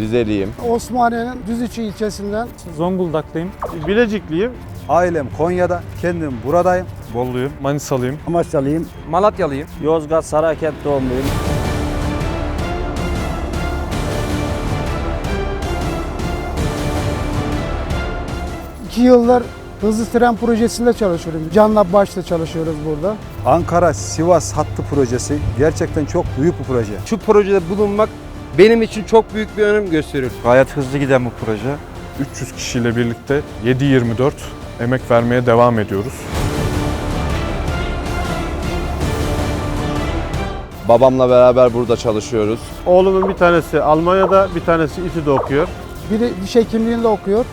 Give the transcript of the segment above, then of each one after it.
Rizeliyim. Osmaniye'nin Düzüçü ilçesinden Zonguldaklıyım. Bilecikliyim. Ailem Konya'da, kendim buradayım. Bolluyum. Manisalıyım. Amaçlıyım. Malatyalıyım. Yozgat Sarakent doğumluyum. iki yıldır hızlı tren projesinde çalışıyorum. Canla başla çalışıyoruz burada. Ankara-Sivas hattı projesi gerçekten çok büyük bir proje. Şu projede bulunmak benim için çok büyük bir önem gösteriyor. Gayet hızlı giden bu proje. 300 kişiyle birlikte 7-24 emek vermeye devam ediyoruz. Babamla beraber burada çalışıyoruz. Oğlumun bir tanesi Almanya'da, bir tanesi İTÜ'de okuyor. Biri diş hekimliğinde okuyor.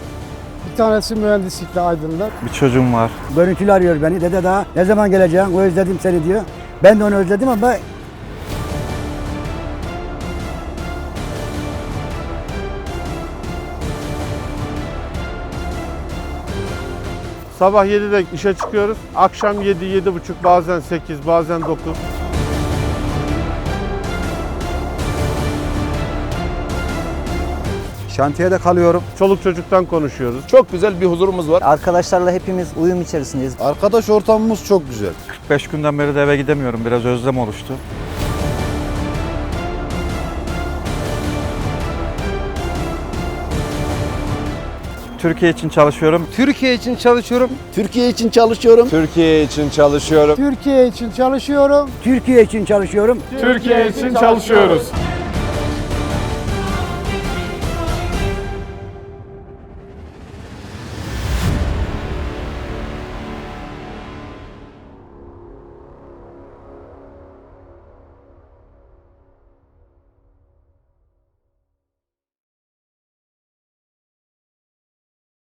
Bir tanesi mühendislikte Aydın'da. Bir çocuğum var. Görüntülü arıyor beni. Dede daha ne zaman geleceksin? Özledim seni diyor. Ben de onu özledim ama Sabah 7'de işe çıkıyoruz. Akşam 7, 7.30 bazen 8, bazen 9. Şantiyede kalıyorum. Çoluk çocuktan konuşuyoruz. Çok güzel bir huzurumuz var. Arkadaşlarla hepimiz uyum içerisindeyiz. Arkadaş ortamımız çok güzel. 45 günden beri de eve gidemiyorum. Biraz özlem oluştu. Türkiye için çalışıyorum. Türkiye için çalışıyorum. Türkiye için çalışıyorum. Türkiye için çalışıyorum. Türkiye için çalışıyorum. Türkiye için çalışıyorum. Türkiye için çalışıyoruz.